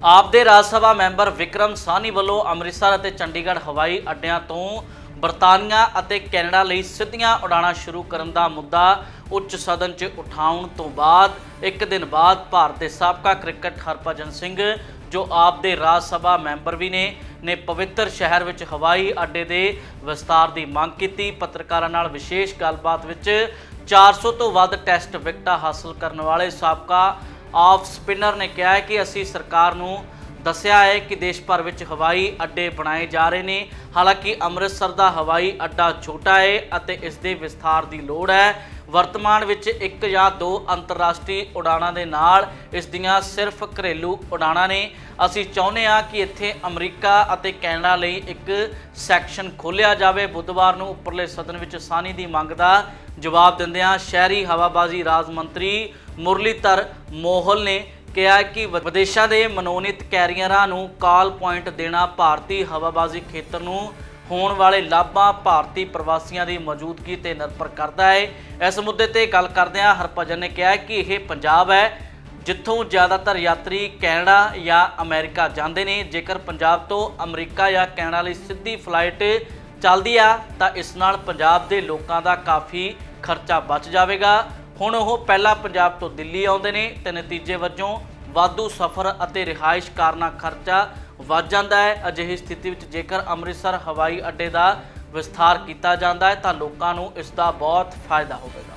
ਆਪ ਦੇ ਰਾਜ ਸਭਾ ਮੈਂਬਰ ਵਿਕਰਮ ਸਾਨੀ ਵੱਲੋਂ ਅੰਮ੍ਰਿਤਸਰ ਅਤੇ ਚੰਡੀਗੜ੍ਹ ਹਵਾਈ ਅੱਡਿਆਂ ਤੋਂ ਬਰਤਾਨੀਆ ਅਤੇ ਕੈਨੇਡਾ ਲਈ ਸਿੱਧੀਆਂ ਉਡਾਣਾਂ ਸ਼ੁਰੂ ਕਰਨ ਦਾ ਮੁੱਦਾ ਉੱਚ ਸਦਨ 'ਚ ਉਠਾਉਣ ਤੋਂ ਬਾਅਦ, ਇੱਕ ਦਿਨ ਬਾਅਦ ਭਾਰਤ ਦੇ ਸਾਬਕਾ ਕ੍ਰਿਕਟ ਹਰਭਜਨ ਸਿੰਘ, ਜੋ ਆਪ ਦੇ ਰਾਜ ਸਭਾ ਮੈਂਬਰ ਵੀ ਨੇ ਨੇ ਪਵਿੱਤਰ ਸ਼ਹਿਰ ਵਿੱਚ ਹਵਾਈ ਅੱਡੇ ਦੇ ਵਿਸਤਾਰ ਦੀ ਮੰਗ ਕੀਤੀ। ਪੱਤਰਕਾਰਾਂ ਨਾਲ ਵਿਸ਼ੇਸ਼ ਗੱਲਬਾਤ ਵਿੱਚ 400 ਤੋਂ ਵੱਧ ਟੈਸਟ ਵਿਕਟਾਂ ਹਾਸਲ ਕਰਨ ਵਾਲੇ ਸਾਬਕਾ ਆਫ ਸਪਿਨਰ ਨੇ ਕਿਹਾ ਹੈ ਕਿ ਅਸੀਂ ਸਰਕਾਰ ਨੂੰ ਦੱਸਿਆ ਹੈ ਕਿ ਦੇਸ਼ ਭਰ ਵਿੱਚ ਹਵਾਈ ਅੱਡੇ ਬਣਾਏ ਜਾ ਰਹੇ ਨੇ। ਹਾਲਾਂਕਿ ਅੰਮ੍ਰਿਤਸਰ ਦਾ ਹਵਾਈ ਅੱਡਾ ਛੋਟਾ ਹੈ ਅਤੇ ਇਸ ਦੇ ਵਿਸਥਾਰ ਦੀ ਲੋੜ ਹੈ। ਵਰਤਮਾਨ ਵਿੱਚ ਇੱਕ ਜਾਂ ਦੋ ਅੰਤਰਰਾਸ਼ਟਰੀ ਉਡਾਣਾਂ ਦੇ ਨਾਲ ਇਸ ਦੀਆਂ ਸਿਰਫ ਘਰੇਲੂ ਉਡਾਣਾਂ ਨੇ। ਅਸੀਂ ਚਾਹੁੰਦੇ ਹਾਂ ਕਿ ਇੱਥੇ ਅਮਰੀਕਾ ਅਤੇ ਕੈਨੇਡਾ ਲਈ ਇੱਕ ਸੈਕਸ਼ਨ ਖੋਲ੍ਹਿਆ ਜਾਵੇ। ਬੁੱਧਵਾਰ ਨੂੰ ਉੱਪਰਲੇ ਸਦਨ ਵਿੱਚ ਸਾਨੀ ਦੀ ਮੰਗ ਦਾ ਜਵਾਬ ਦਿੰਦਿਆਂ ਸ਼ਹਿਰੀ ਹਵਾਬਾਜ਼ੀ ਰਾਜ ਮੰਤਰੀ ਮੁਰਲੀਧਰ ਮੋਹਲ ਨੇ ਕਿਹਾ ਕਿ ਵ- ਵਿਦੇਸ਼ਾਂ ਦੇ ਮਨੋਨੀਤ ਕੈਰੀਅਰਾਂ ਨੂੰ ਕਾਲ ਪੁਆਇੰਟ ਦੇਣਾ ਭਾਰਤੀ ਹਵਾਬਾਜ਼ੀ ਖੇਤਰ ਨੂੰ ਹੋਣ ਵਾਲੇ ਲਾਭਾਂ ਭਾਰਤੀ ਪ੍ਰਵਾਸੀਆਂ ਦੀ ਮੌਜੂਦਗੀ ਤੇ ਨਿਰਭਰ ਕਰਦਾ ਹੈ। ਇਸ ਮੁੱਦੇ ਤੇ ਗੱਲ ਕਰਦਿਆਂ ਹਰਭਜਨ ਨੇ ਕਿਹਾ ਕਿ ਇਹ ਪੰਜਾਬ ਹੈ, ਜਿੱਥੋਂ ਜ਼ਿਆਦਾਤਰ ਯਾਤਰੀ ਕੈਨੇਡਾ ਜਾਂ ਅਮਰੀਕਾ ਜਾਂਦੇ ਨੇ। ਜੇਕਰ ਪੰਜਾਬ ਤੋਂ ਅਮਰੀਕਾ ਜਾਂ ਕੈਨੇਡਾ ਲਈ ਸਿੱਧੀ ਫਲਾਈਟ ਚੱਲਦੀ ਆ, ਤਾਂ ਇਸ ਨਾਲ ਪੰਜਾਬ ਦੇ ਲੋਕਾਂ ਦਾ ਕਾਫੀ ਖਰਚਾ ਬਚ ਜਾਵੇਗਾ। ਹੁਣ ਉਹ ਪਹਿਲਾਂ ਪੰਜਾਬ ਤੋਂ ਦਿੱਲੀ ਆਉਂਦੇ ਨੇ ਤੇ ਨਤੀਜੇ ਵਜੋਂ ਵਾਧੂ ਸਫ਼ਰ ਅਤੇ ਰਿਹਾਇਸ਼ ਕਾਰਨਾਂ ਖਰਚਾ ਵੱਧ ਜਾਂਦਾ ਹੈ। ਅਜਿਹੀ ਸਥਿਤੀ ਵਿੱਚ ਜੇਕਰ ਅੰਮ੍ਰਿਤਸਰ ਹਵਾਈ ਅੱਡੇ ਦਾ ਵਿਸਥਾਰ ਕੀਤਾ ਜਾਂਦਾ ਹੈ ਤਾਂ ਲੋਕਾਂ ਨੂੰ ਇਸ ਦਾ ਬਹੁਤ ਫਾਇਦਾ ਹੋਵੇਗਾ।